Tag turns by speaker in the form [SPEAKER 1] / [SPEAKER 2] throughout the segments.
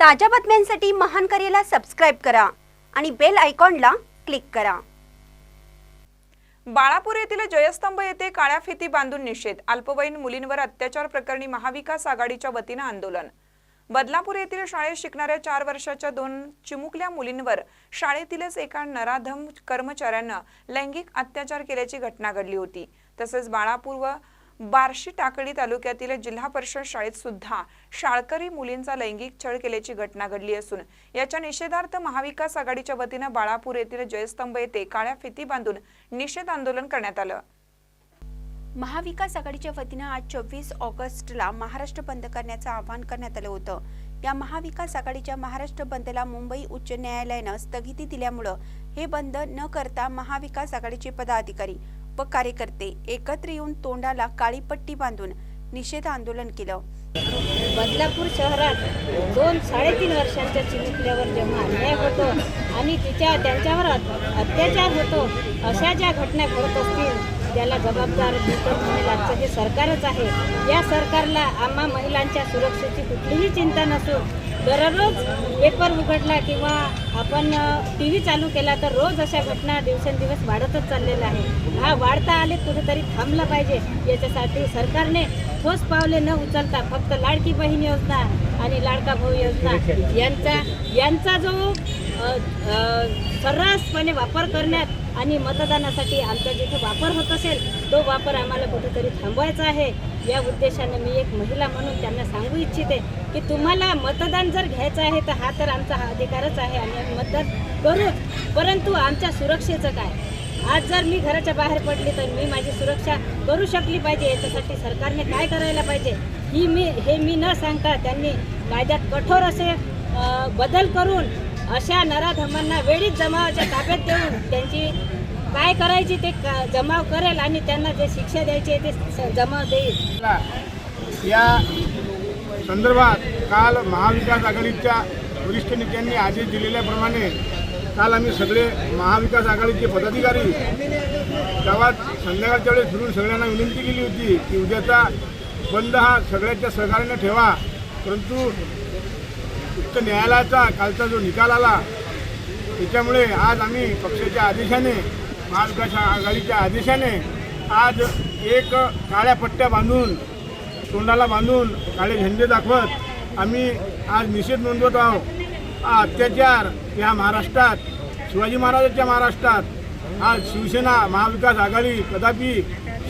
[SPEAKER 1] ताज्या बातम्यांसाठी महान करेला सबस्क्राईब करा आणि बेल आयकॉनला क्लिक करा.
[SPEAKER 2] बाळापूर येथील जयस्तंभ येथे काळ्या फिती बांधून निषेध अल्पवयीन मुलींवर अत्याचार प्रकरणी महाविकास आघाडीच्या वतीनं आंदोलन. बदलापूर येथील शाळेत शिकणाऱ्या चार वर्षाच्या दोन चिमुकल्या मुलींवर शाळेतीलच एका नराधम कर्मचाऱ्यानं लैंगिक अत्याचार केल्याची घटना घडली होती. तसेच बाळापूर व बार्शी टाकळी तालुक्यातील जिल्हा परिषद शाळेत सुद्धा शाळकरी मुलींचा लैंगिक छळ केल्याची घटना घडली असून याच्या निषेधार्थ महाविकास आघाडीच्या वतीनं बाळापूर येथील जयस्तंभ येथे काळ्या फिती बांधून निषेध आंदोलन करण्यात आलं.
[SPEAKER 1] महाविकास आघाडीच्या वतीनं आज चोवीस ऑगस्टला महाराष्ट्र बंद करण्याचं आवाहन करण्यात आलं होतं. या महाविकास आघाडीच्या महाराष्ट्र बंदला मुंबई उच्च न्यायालयानं स्थगिती दिल्यामुळं हे बंद न करता महाविकास आघाडीचे पदाधिकारी व कार्यकर्ते एकत्र येऊन तोंडाला काळी पट्टी बांधून निषेध आंदोलन केलं.
[SPEAKER 3] बदलापूर शहरात दोन साडेतीन वर्षांच्या चिमुकल्यावर जेव्हा अन्याय होतो आणि तिच्या त्यांच्यावर अत्याचार होतो अशा ज्या घटना घडत असतील त्याला जबाबदार लागतं हे सरकारच आहे. या सरकारला आम्हा महिलांच्या सुरक्षेची कुठलीही चिंता नसून दररोज पेपर उघडला किंवा आपण टी व्ही चालू केला तर रोज अशा घटना दिवसेंदिवस वाढतच चाललेल्या आहे हा वाढता आले कुठेतरी थांबला पाहिजे. याच्यासाठी सरकारने ठोस पावले न उचलता फक्त लाडकी बहीण योजना आणि लाडका भाऊ योजना यांचा यांचा जो सर्रासपणे वापर करण्यात आणि मतदानासाठी आमचा जिथे वापर होत असेल तो वापर आम्हाला कुठेतरी थांबवायचा आहे. या उद्देशाने मी एक महिला म्हणून त्यांना सांगू इच्छिते की तुम्हाला मतदान जर घ्यायचं आहे तर हा तर आमचा हा अधिकारच आहे आणि आम्ही मतदान करूच परंतु आमच्या सुरक्षेचं काय? आज जर मी घराच्या बाहेर पडली तर मी माझी सुरक्षा करू शकली पाहिजे? याच्यासाठी सरकारने काय करायला पाहिजे? ही मी हे मी न सांगता त्यांनी कायद्यात कठोर असे बदल करून अशा नराधमांना वेळीच जमावाच्या ताब्यात देऊन त्यांची काय करायची ते का- जमाव करेल आणि त्यांना जे शिक्षा द्यायची आहे ते स- जमाव देईल.
[SPEAKER 4] या संदर्भात काल महाविकास आघाडीच्या वरिष्ठ नेत्यांनी आदेश दिलेल्याप्रमाणे काल आम्ही सगळे महाविकास आघाडीचे पदाधिकारी गावात संध्याकाळच्या वेळेस फिरून सगळ्यांना विनंती केली होती की उद्याचा बंद हा सगळ्यांच्या सहकार्याने ठेवा. परंतु उच्च न्यायालयाचा कालचा जो निकाल आला त्याच्यामुळे आज आम्ही पक्षाच्या आदेशाने महाविकास आघाडीच्या आदेशाने आज एक काळ्या पट्ट्या बांधून तोंडाला बांधून काळे झेंडे दाखवत आम्ही आज निषेध नोंदवत आहोत. हा अत्याचार या महाराष्ट्रात शिवाजी महाराजांच्या महाराष्ट्रात आज शिवसेना महाविकास आघाडी कदापि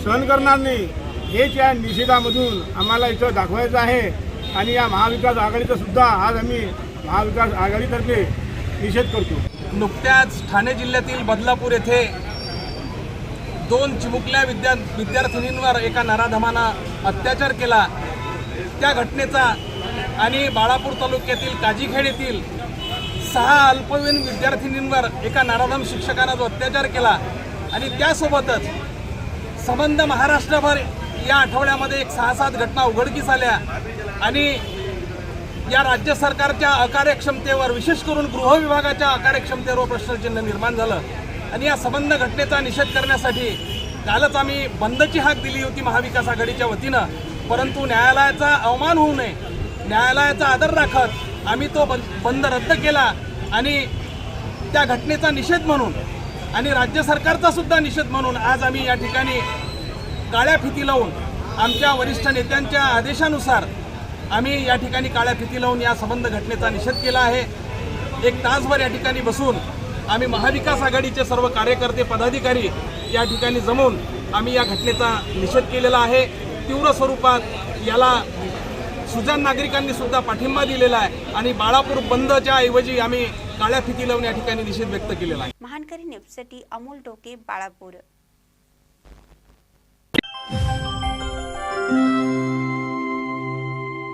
[SPEAKER 4] सहन करणार नाही हेच या निषेधामधून आम्हाला इथं दाखवायचं आहे. आणि या महाविकास आघाडीचा सुद्धा आज आम्ही महाविकास आघाडीतर्फे निषेध करतो.
[SPEAKER 5] नुकत्याच ठाणे जिल्ह्यातील बदलापूर येथे दोन चिमुकल्या विद्या विद्यार्थिनींवर एका नराधमानं अत्याचार केला. त्या घटनेचा आणि बाळापूर तालुक्यातील काजीखेड येथील सहा अल्पवयीन विद्यार्थिनींवर एका नराधम शिक्षकानं जो अत्याचार केला आणि त्यासोबतच संबंध महाराष्ट्रभर या आठवड्यामध्ये एक सहा सात घटना उघडकीस आल्या आणि या राज्य सरकारच्या अकार्यक्षमतेवर विशेष करून गृह विभागाच्या अकार्यक्षमतेवर प्रश्नचिन्ह निर्माण झालं. आणि या संबंध घटनेचा निषेध करण्यासाठी कालच आम्ही बंदची हाक दिली होती महाविकास आघाडीच्या वतीनं. परंतु न्यायालयाचा अवमान होऊ नये. न्यायालयाचा आदर राखत आम्ही तो बंद बंद रद्द केला आणि त्या घटनेचा निषेध म्हणून आणि राज्य सरकारचा सुद्धा निषेध म्हणून आज आम्ही या ठिकाणी काळ्या फिती लावून आमच्या वरिष्ठ नेत्यांच्या आदेशानुसार आम्ही या ठिकाणी काळ्या फिती लावून या संबंध घटनेचा निषेध केला आहे. एक तासभर या ठिकाणी बसून आम्ही महाविकास आघाडीचे सर्व कार्यकर्ते पदाधिकारी या ठिकाणी जमून आम्ही या घटनेचा निषेध केलेला आहे. तीव्र स्वरूपात याला सुजान नागरिकांनी सुद्धा पाठिंबा दिलेला आहे आणि बाळापूर बंदच्या ऐवजी आम्ही काळ्या फिती लावून या ठिकाणी निषेध व्यक्त केलेला आहे.
[SPEAKER 1] महानकरी न्यूजसाठी अमोल डोके बाळापूर.